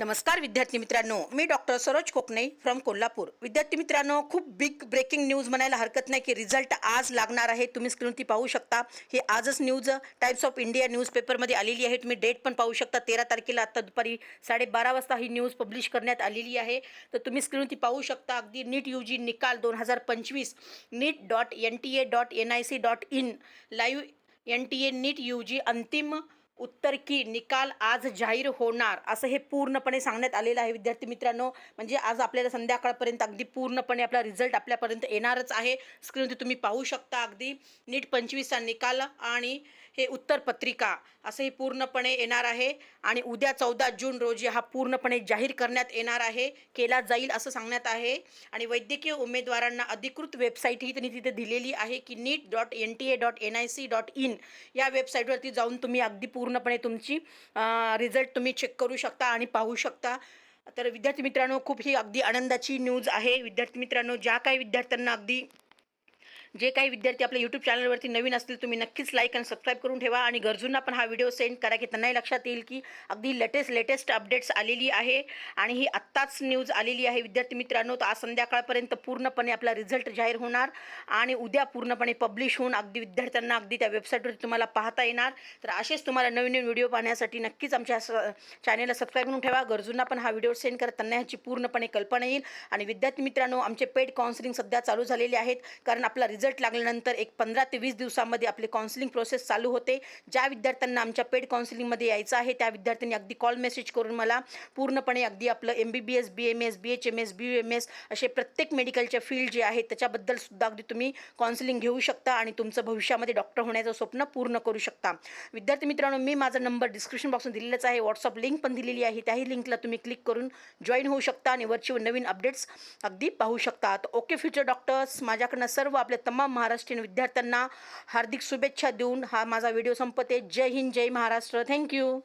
नमस्कार विद्यार्थी मित्रांनो मी डॉक्टर सरोज कोकणे फ्रॉम कोल्हापूर. विद्यार्थी मित्रांनो खूप बिग ब्रेकिंग न्यूज म्हणायला हरकत नाही की रिझल्ट आज लागणार आहे. तुम्ही स्क्रीन ती पाहू शकता. ही आजच न्यूज टाइम्स ऑफ इंडिया न्यूजपेपरमध्ये आलेली आहे तुम्ही डेट पण पाहू शकता. तेरा तारखेला आत्ता दुपारी साडेबारा वाजता ही न्यूज पब्लिश करण्यात आलेली आहे. तर तुम्ही स्क्रीन ती पाहू शकता. अगदी नीट यू जी निकाल दोन हजार पंचवीस NEET dot N T A dot N I C dot in live N T A NEET U G अंतिम उत्तर की निकाल आज जाहीर होणार असं हे पूर्णपणे सांगण्यात आलेलं आहे विद्यार्थी मित्रांनो. म्हणजे आज आपल्याला संध्याकाळपर्यंत अगदी पूर्णपणे आपला रिझल्ट आपल्यापर्यंत येणारच आहे. स्क्रीनवरती तुम्ही पाहू शकता अगदी. नीट पंचवीसचा निकाल आणि हे उत्तरपत्रिका असं हे पूर्णपणे येणार आहे. आणि उद्या चौदा जून रोजी हा पूर्णपणे जाहीर करण्यात येणार आहे. केला जाईल असं सांगण्यात आहे. आणि वैद्यकीय उमेदवारांना अधिकृत वेबसाईटही त्यांनी तिथे दिलेली आहे की NEET dot N T A dot N I C dot in या वेबसाईटवरती जाऊन तुम्ही अगदी पूर्णपणे तुमची रिझल्ट तुम्ही चेक करू शकता आणि पाहू शकता. तर विद्यार्थी मित्रांनो खूप ही अगदी आनंदाची न्यूज आहे. विद्यार्थी मित्रांनो ज्या काही विद्यार्थ्यांना अगदी जे काही विद्यार्थी आपल्या यूट्यूब चॅनलवरती नवीन असतील तुम्ही नक्कीच लाईक आणि सबस्क्राईब करून ठेवा. आणि गरजूंना पण हा व्हिडिओ सेंड करा की त्यांनाही लक्षात येईल की अगदी लेटेस्ट लेटेस्ट अपडेट्स आलेली आहे. आणि ही आत्ताच न्यूज आलेली आहे. विद्यार्थी मित्रांनो तर आज संध्याकाळपर्यंत पूर्णपणे आपला रिझल्ट जाहीर होणार. आणि उद्या पूर्णपणे पब्लिश होऊन अगदी विद्यार्थ्यांना अगदी त्या वेबसाईटवरती तुम्हाला पाहता येणार. तर असेच तुम्हाला नवीन नवीन व्हिडिओ पाहण्यासाठी नक्कीच आमच्या चॅनेलला सबस्क्राईब करून ठेवा. गरजूंना पण हा व्हिडिओ सेंड करा. त्यांना ह्याची पूर्णपणे कल्पना येईल. आणि विद्यार्थी मित्रांनो आमचे पेड काउन्सिलिंग सध्या चालू झालेले आहेत. कारण आपला रिझल्ट लागल्यानंतर एक पंधरा ते वीस दिवसामध्ये आपले काउन्सिलिंग प्रोसेस चालू होते. ज्या विद्यार्थ्यांना आमच्या पेड काउन्सिलिंगमध्ये यायचं आहे त्या विद्यार्थ्यांनी अगदी कॉल मेसेज करून मला पूर्णपणे अगदी आपलं M B B S B M S B H M S B U M S असे प्रत्येक मेडिकलच्या फील्ड जे आहे त्याच्याबद्दल सुद्धा अगदी तुम्ही काउन्सिलिंग घेऊ शकता आणि तुमचं भविष्यामध्ये डॉक्टर होण्याचं स्वप्न पूर्ण करू शकता. विद्यार्थी मित्रांनो मी माझा नंबर डिस्क्रिप्शन बॉक्समध्ये दिलेलाच आहे. व्हॉट्सअप लिंक पण दिलेली आहे. त्याही लिंकला तुम्ही क्लिक करून जॉईन होऊ शकता आणि वरची नवीन अपडेट्स अगदी पाहू शकता. ओके फ्युचर डॉक्टर्स माझ्याकडनं सर्व आपल्या तमाम महाराष्ट्रीयन विद्यार्थ्यांना हार्दिक शुभेच्छा देऊन हा माझा व्हिडिओ संपते. जय हिंद जय महाराष्ट्र. Thank you